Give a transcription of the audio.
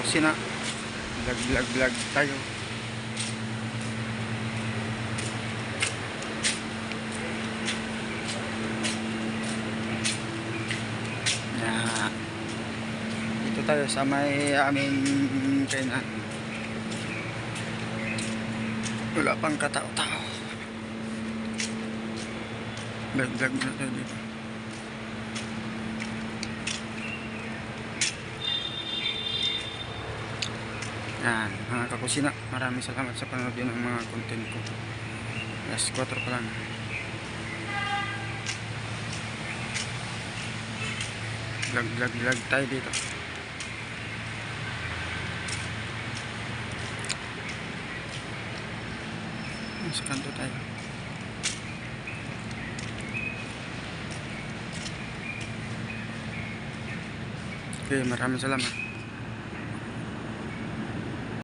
kusina. Vlog, vlog, vlog tayo. Yeah. Dito tayo sa may aming kainan. Wala pang katao-tao. Vlog-vlog na tayo dito. Yan, mga kakusina, maraming salamat sa panonood yun ng mga content ko. Alas 4 pa lang. Vlog, vlog, vlog tayo dito. Sa kanto tayo. Okay, maraming salamat.